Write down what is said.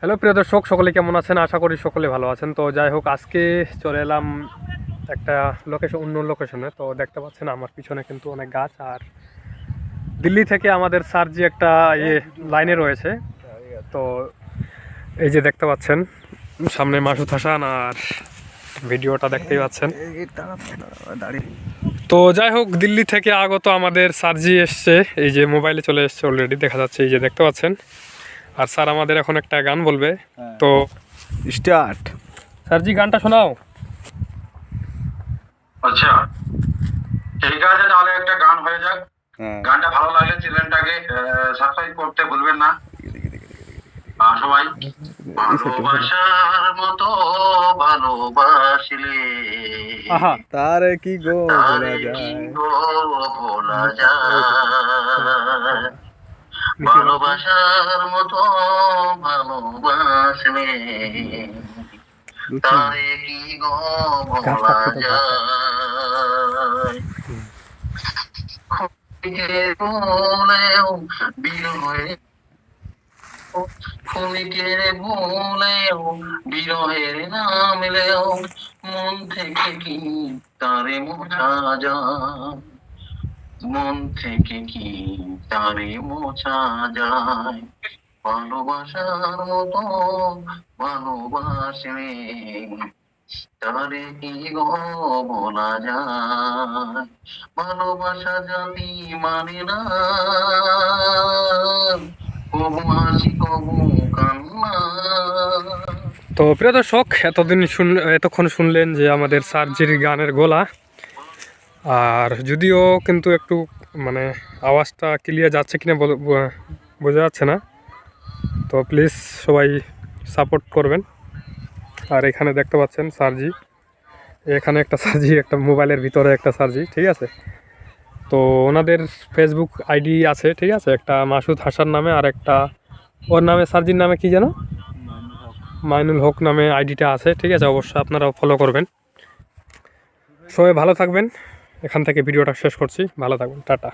Hello, প্রিয় দর্শক, সকলে কেমন আছেন? আশা করি সকলে ভালো আছেন। তো যাই হোক, আজকে চলে এলাম একটা লোকেশন অন্য লোকেশনে তো দেখতে পাচ্ছেন, আমার পিছনে কিন্তু অনেক গাছ। আর দিল্লি থেকে আমাদের সার্জি একটা ইয়ে লাইনে রয়েছে, তো এই যে দেখতে পাচ্ছেন, সামনে মাসুদ হাসান আর ভিডিওটা দেখতেই পাচ্ছেন। তো যাই হোক, দিল্লি থেকে আগত আমাদের সার্জি এসছে, এই যে মোবাইলে চলে এসছে অলরেডি, দেখা যাচ্ছে, এই যে দেখতে পাচ্ছেন। আর স্যার আমাদের এখন একটা গান বলবে। তো স্টার্ট। স্যারজি গানটা শোনাও। আচ্ছা ঠিক আছে তাহলে একটা গান হয়ে যাক। হ্যাঁ। গানটা ভালো লাগলে চ্যানেলটাকে সাবস্ক্রাইব করতে ভুলবেন না। সবাই ভালোবাসার মতো ভালোবাসলে। তারে কি গো ভোলা যায়। ভালোবাসার মতো ভালোবাসলে তারে কি গো ভোলা যায় খুনিকে বলেও বিরহের নামলেও মন থেকে কি তারে মোছা যায়? মন থেকে কি তারে মোছা যায়? ভালোবাসার মতো ভালোবাসলে তারে কি গো বলা যায়? ভালোবাসা জাতি মানে না। কবু হাসি কবু কান্না। তো প্রিয় দর্শক, এতদিন শুন, এতক্ষণ শুনলেন যে আমাদের সার্জির গানের গোলা। আর যদিও কিন্তু একটু মানে আওয়াজটা ক্লিয়ার যাচ্ছে কিনা বোঝা যাচ্ছে না। তো প্লিজ সবাই সাপোর্ট করবেন। আর এখানে দেখতে পাচ্ছেন সার্জি এখানে একটা সার্জি একটা মোবাইলের ভিতরে একটা সার্জি ঠিক আছে? তো ওনাদের ফেসবুক আইডি আছে, ঠিক আছে? একটা মাসুদ হাসান নামে আর একটা, ওর নামে সার্জির নামে কি যেন? মাইনুল হক নামে আইডিটা আছে, ঠিক আছে? অবশ্যই আপনারা ফলো করবেন। সবাই ভালো থাকবেন। এখান থেকে ভিডিওটা শেষ করছি। ভালো থাকুন টাটা।